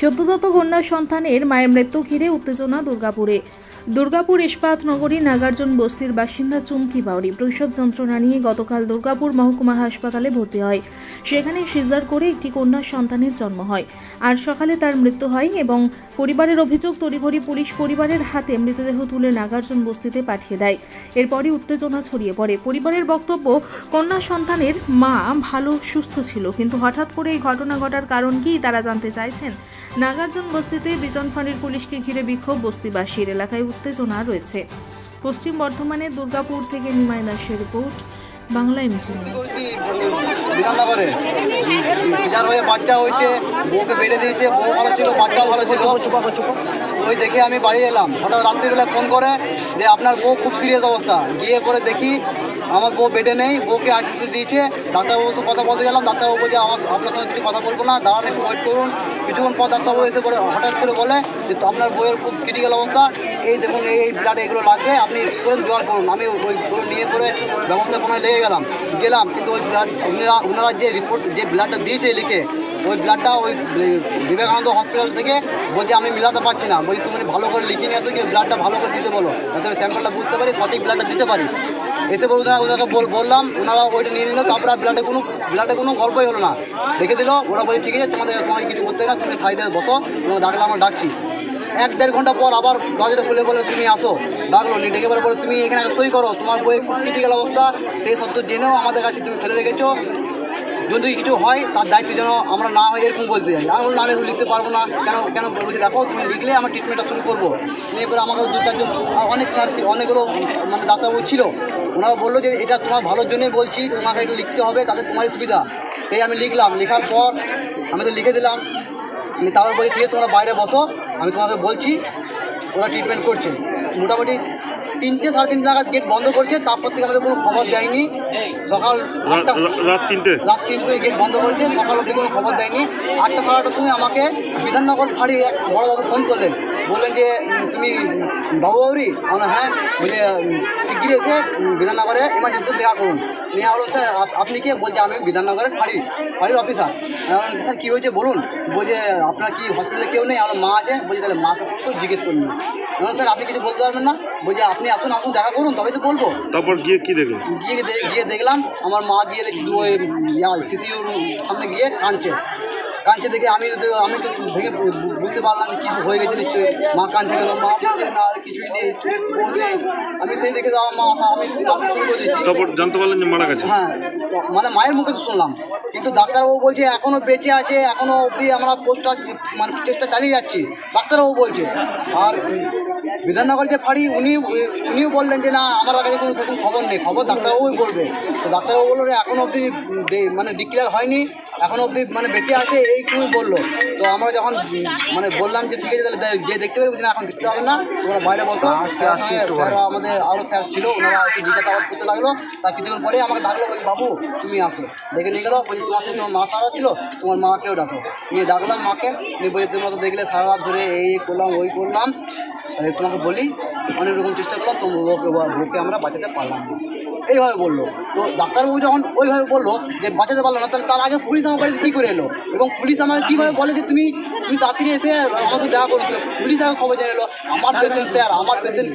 সদ্যজাত কন্যা সন্তানের মায়ের মৃত্যু ঘিরে উত্তেজনা দুর্গাপুরে। দুর্গাপুর ইস্পাত নগরী নাগার্জুন বস্তির বাসিন্দা চুমকি বাউরি প্রসব যন্ত্রণা নিয়ে গতকাল দুর্গাপুর মহকুমা হাসপাতালে ভর্তি হয়। সেখানে সিজার করে একটি কন্যা সন্তানের জন্ম হয়। আর সকালে তার মৃত্যু হয় এবং পরিবারের অভিযোগ, তড়িঘড়ি পুলিশ পরিবারের হাতে মৃতদেহ তুলে নাগার্জুন বস্তিতে পাঠিয়ে দেয়। এরপরই উত্তেজনা ছড়িয়ে পড়ে। পরিবারের বক্তব্য, কন্যা সন্তানের মা ভালো, সুস্থ ছিল, কিন্তু হঠাৎ করে এই ঘটনা ঘটার কারণ কি তারা জানতে চাইছেন? নাগার্জুন বস্তিতে বিজন ফাঁড়ির পুলিশকে ঘিরে বিক্ষোভ বস্তিবাসীর এলাকায় উত্তেজনা রয়েছে। পশ্চিম বর্ধমানে দুর্গাপুর থেকে নিমাই দাসের রিপোর্ট, বাংলা এমজি হয়ে বাচ্চা হয়েছে বউকে বেড়ে দিয়েছে বউ ভালো ছিল বাচ্চাও ভালো ছিল ওই দেখে আমি বাড়ি এলাম। হঠাৎ রাত্রিবেলা ফোন করে যে আপনার বউ খুব সিরিয়াস অবস্থা। গিয়ে করে দেখি আমার বউ বেডে নেই, বউকে আইসিসি দিয়েছে, ডাক্তারবাবুর সাথে কথা বলতে গেলাম, ডাক্তারবাবু বলছে, আমার, আপনার সঙ্গে কিছু কথা বলব না, দাঁড়ান একটু ওয়েট করুন। কিছুক্ষণ পর ডাক্তারবাবু এসে করে হঠাৎ করে বলে যে, আপনার বইয়ের খুব ক্রিটিক্যাল অবস্থা, এই দেখুন, এই এই ব্লাড এগুলো লাগবে, আপনি করেন, জোগাড় করুন। আমি ওইগুলো নিয়ে করে ব্যবস্থাপনায় লেগে গেলাম। গেলাম, কিন্তু ওই ব্লাড ওনারা ওনারা যে রিপোর্ট যে ব্লাডটা দিয়েছে লিখে ওই ব্লাডটা ওই বিবেকানন্দ হসপিটাল থেকে বলছে, আমি মিলাতে পারছি না। বলছি, তুমি ভালো করে লিখে নিয়ে আসো কি ব্লাডটা ভালো করে দিতে বলো, যাতে স্যাম্পলটা বুঝতে পারি, সঠিক ব্লাডটা দিতে পারি। এসে বলতে ওদেরকে বললাম, ওনারা ওইটা নিয়ে নিল, তারপরে ব্লাডে কোনো ব্লাডে কোনো গল্পই হলো না। রেখে দিল, ওরা বলি ঠিক আছে, তোমাদের তোমাকে কিছু করতে না, তুমি সাইডে বসো, তোমাকে ডাকলে আমরা ডাকছি। এক দেড় ঘণ্টা পর আবার দরজাটা খুলে বলে, তুমি আসো। ডাকলো নি ডেকে পরে বলে, তুমি এখানে সই করো, তোমার বই ক্রিটিক্যাল অবস্থা, সেই সত্য জেনেও আমাদের কাছে তুমি ফেলে রেখেছো যদি কিছু হয়, তার দায়িত্ব যেন আমরা না হয়, এরকম বলতে চাই। আমি বললাম, আমি লিখতে পারব না। কেন কেন বলছি দেখো, তুমি লিখলে আমার ট্রিটমেন্টটা শুরু করব। নিয়ে করে আমাকে দু চারজন, অনেক স্যার অনেকগুলো মানে ডাক্তারবাবু ছিল। ওনারা বলল যে, এটা তোমার ভালোর জন্যই বলছি, তোমাকে এটা লিখতে হবে, তাতে তোমারই সুবিধা। সেই আমি লিখলাম। লেখার পর আমি তো লিখে দিলাম। আমি তারপর বলছি ঠিক আছে তোমরা বাইরে বসো। আমি তোমাকে বলছি, ওরা ট্রিটমেন্ট করছে। মোটামুটি তিনটে সাড়ে তিনটে নাগাদ গেট বন্ধ করেছে তারপর থেকে আমাদের কোনো খবর দেয়নি। সকাল রাত তিনটে? রাত তিনটে গেট বন্ধ করেছে সকাল অব্দি কোনো খবর দেয়নি। আটটা সাড়ে আটটার সময় আমাকে বিধাননগর ফাঁড়ি এক বড়োবাবু ফোন করলেন। বললেন যে তুমি বাবু বাবুরি আমরা হ্যাঁ? বলে শিগগিরি এসে বিধাননগরে এমার্জেন্সি দেখা করুন। নিয়ে হলো স্যার আপনি কে? বলছে আমি বিধাননগরের ফাঁড়ি ফাঁড়ির অফিসার স্যার কী হয়েছে বলুন? বলছে আপনার কি হসপিটালে কেউ নেই? আমার মা আছে। বলছে তাহলে মাকে ফোন জিজ্ঞেস করুন। বললাম, স্যার আপনি কিছু বলতে পারবেন না? বলছে আপনি আসুন আসুন দেখা করুন তবে তো বলব। তারপর গিয়ে কি দেখলেন? গিয়ে গিয়ে দেখলাম আমার মা গিয়ে দেখি দু ওই সিসিউর সামনে গিয়ে কাঁদছে কাঁদছে দেখে আমি তো আমি তো ভেঙে বুঝতে পারলাম যে কী হয়ে গেছে নিশ্চয়ই মা কাঁদছে কেন মা বলছে না আর কিছুই নেই আমি সেই দেখে আমার মা মাথা আমি শুরু করে দিয়েছি। তারপর জানতে পারলেন যে মারা গেছে। হ্যাঁ মানে মায়ের মুখে তো শুনলাম কিন্তু ডাক্তারবাবু বলছে এখনও বেঁচে আছে এখনও অবধি আমরা পোস্টটা মানে চেষ্টা চালিয়ে যাচ্ছি ডাক্তারবাবু বলছে। আর বিধাননগর যে ফাড়ি উনি উনিও বললেন যে না আমার কাছে কোনো সেরকম খবর নেই খবর ডাক্তারবাবুই বলবে। তো ডাক্তারবাবু বলল যে এখনও অবধি মানে ডিক্লেয়ার হয়নি এখনও অবধি মানে বেঁচে আছে এইটুকুই বলল। তো আমরা যখন মানে বললাম যে ঠিক আছে তাহলে যে দেখতে পারি বলছি না এখন দেখতে হবে না। তোমরা বাইরে বসো স্যারের স্যাররা আমাদের আরও স্যার ছিল ওনারা একটু জিজ্ঞাসাবাদ করতে লাগল। তার কিছুক্ষণ পরে আমাকে ডাকলো বলছি বাবু তুমি আসো। দেখে নিয়ে গেলো বলছি তোমার সঙ্গে তোমার মা সারা ছিল তোমার মাকেও ডাকো। নিয়ে ডাকলাম মাকে নিয়ে বলছি তোমার মতো দেখলে সারা রাত ধরে এই এই করলাম ওই করলাম। এই তোমাকে বলি অনেক রকম চেষ্টা করলাম তো ওকে আমরা বাঁচাতে পারলাম না। এইভাবে বলল। তো ডাক্তারবাবু যখন ওইভাবে বলল যে বাঁচাতে পারল না, তাহলে তার আগে পুলিশ আমার বাড়িতে কী করে এলো? এবং পুলিশ আমাকে কীভাবে বলে যে তুমি তুমি তাড়াতাড়ি এসে আমার সাথে দেখা করুন পুলিশ আগে খবর জেনে এলো আমার পেশেন্ট স্যার আমার পেশেন্ট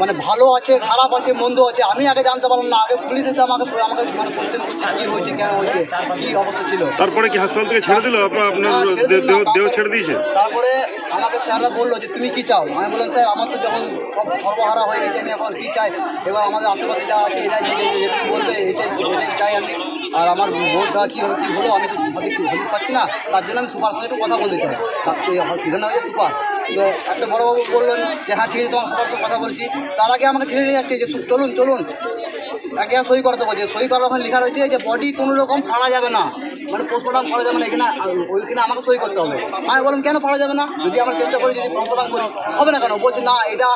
মানে ভালো আছে খারাপ আছে মন্দ আছে আমি আগে জানতে পারলাম না আগে পুলিশ এসে আমাকে আমাকে মানে করছে কী হয়েছে কেন হয়েছে কী অবস্থা ছিল। তারপরে কি হাসপাতাল থেকে ছেড়ে দিল? আপনার ছেড়ে দেহ দেহ ছেড়ে দিয়েছে? তারপরে আমাকে স্যাররা বলল যে তুমি কি চাও? আমি বললাম স্যার আমার তো যখন সব সর্বহারা হয়ে গেছে আমি এখন কী চাই? এবার আমাদের আশেপাশে যা আছে এটাই বলবে এটাই এটাই চাই আমি। আর আমার ভোটটা কী হবে কী হলো আমি তো সঠিক হদিস পাচ্ছি না, তার জন্য আমি সুপার সঙ্গে একটু কথা বলতে চাই বিধাননগর সুপার। তো একটা বড়োবাবু বললেন যে হ্যাঁ ঠিক আছে, তোমার সুপার সঙ্গে কথা বলছি। তার আগে আমাকে ঠেলে নিয়ে যাচ্ছে যে, চলুন চলুন। একে সই করাতে বলছে। সই করার ওখানে লেখা রয়েছে যে, বডি কোনো রকম ফাড়া যাবে না। মানে পোস্টমর্টম করা যাবে না এখানে ওইখানে আমাকে সই করতে হবে। আমি বললাম কেন ফাড়া যাবে না? যদি আমরা চেষ্টা করি যদি পোস্টমর্টম করি হবে না কেন? বলছে না এটা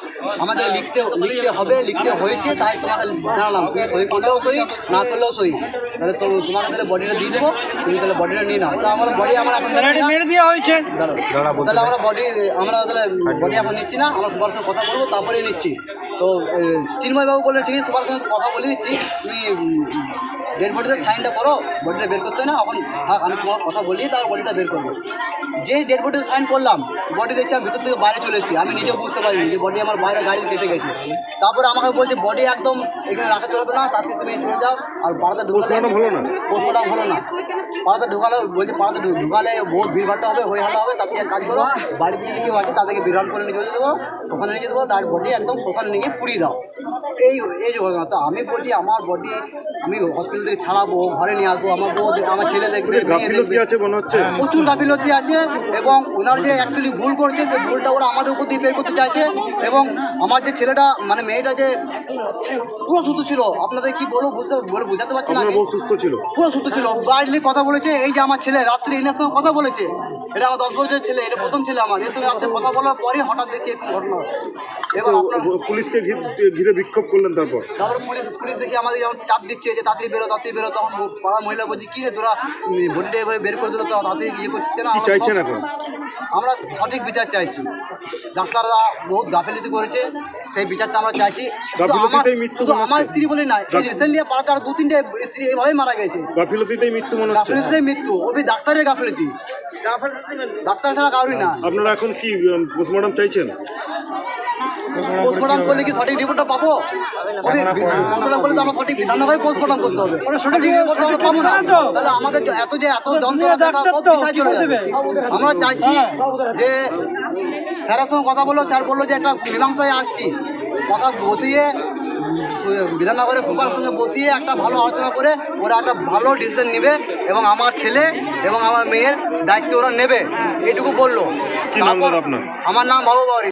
আমাদের লিখতে লিখতে হবে লিখতে হয়েছে তাই তোমাকে জানালাম। তুমি সই করলেও সই না করলেও সই। তাহলে তো তোমাকে তাহলে বডিটা দিয়ে দেবো তুমি তাহলে বডিটা নিয়ে নাও। তো আমার বডি আমার এখন মেরে দেওয়া হয়েছে। তাহলে আমরা বডি আমরা তাহলে বডি এখন নিচ্ছি না আমরা সুপার সঙ্গে কথা বলব তারপরেই নিচ্ছি। তো চিন্ময়বাবু বললেন ঠিক আছে সুপার সঙ্গে কথা বলে দিচ্ছি তুমি ডেড বডিতে সাইনটা করো বডিটা বের করতে হয় না এখন থাক আমি তোমার কথা বলিয়ে তারপর বডিটা বের করব। যে ডেড বডিতে সাইন করলাম বডি দেখছি আমি ভিতর থেকে বাইরে চলে এসেছি আমি নিজেও বুঝতে পারিনি যে বডি আমার বাইরে গাড়িতে কেটে গেছে। তারপরে আমাকে বলছে বডি একদম এখানে রাখা চলবে না তাতে তুমি চলে যাও। আর পাড়াতে ঢুকালে হলো না? পোস্টমর্টম হলো না। পাড়াতে ঢুকালে বলছে পাড়াতে ঢুকালে বহুত ভিড়ভাড়টা হবে হয়ে হালা হবে তাতে এক কাজ করো। বাড়িতে যদি কেউ আছে তাদেরকে বিরান করে নিয়ে চলে দেবো ওখানে নিয়ে দেবো ডাইরেক্ট বডি একদম শ্মশানে নিয়ে পুড়িয়ে দাও। এই এই যে ঘটনা। তো আমি বলছি আমার বডি আমি হসপিটাল থেকে ছাড়াবো ঘরে নিয়ে আসব আমার বউ আমার ছেলে দেখবে গাফিলতি আছে মনে হচ্ছে? প্রচুর গাফিলতি আছে এবং ওনার যে অ্যাকচুয়ালি ভুল করছে যে ভুলটা ওরা আমাদের উপর দিয়ে বের করতে চাইছে এবং আমার যে ছেলেটা মানে মেয়েটা যে পুরো সুস্থ ছিল আপনাদের কি বলব বুঝতে বলে বোঝাতে পারছি না বউ সুস্থ ছিল। পুরো সুস্থ ছিল বাইরে কথা বলেছে এই যে আমার ছেলে রাত্রে এনার সঙ্গে কথা বলেছে এটা আমার দশ বছরের ছেলে এটা প্রথম ছেলে আমার এর সঙ্গে রাত্রে কথা বলার পরে হঠাৎ দেখি এরকম ঘটনা। পুলিশকে ঘিরে বিক্ষোভ করলেন তারপর? তারপর পুলিশ পুলিশ দেখি আমাদের যখন চাপ দিচ্ছে যে তাড়াতাড়ি বেরো তাড়াতাড়ি বেরো তখন পাড়া মহিলা বলছে কি রে তোরা? ভোটে এভাবে বের করে দিল তোরা তাড়াতাড়ি ইয়ে করছিস কেন? আমরা চাইছেন এখন? আমরা সঠিক বিচার চাইছি। ডাক্তাররা বহুত গাফিলিতি করেছে সেই বিচারটা আমরা চাইছি। শুধু আমার গাফিলতিতেই মৃত্যু আমার স্ত্রী বলে না এই রিসেন্টলি পাড়াতে আরও দু তিনটে স্ত্রী এইভাবেই মারা গেছে। গাফিলতিতেই মৃত্যু মনে গাফিলতিতেই মৃত্যু ওই ডাক্তারের গাফিলতি। ডাক্তার ছাড়া কারোই না। আপনারা এখন কি পোস্টমর্টম চাইছেন? পোস্টমর্টম করলে কি সঠিক রিপোর্টটা পাবো? পোস্টমর্টম করলে তো আমরা সঠিক বিধানভাবে পোস্টমর্টম করতে হবে। সঠিক রিপোর্ট আমরা পাবো না। তাহলে আমাদের এত যে এত যন্ত্রণা চলে যাবে। আমরা চাইছি যে স্যারের সঙ্গে কথা বলল স্যার বলল যে একটা মীমাংসায় আসছি। কথা বসিয়ে বিধাননগরের সুপার সঙ্গে বসিয়ে একটা ভালো আলোচনা করে ওরা একটা ভালো ডিসিশন নেবে এবং আমার ছেলে এবং আমার মেয়ের দায়িত্ব ওরা নেবে। এইটুকু বলল। কি নাম দাদা আপনার? আমার নাম বাবু বাউরি।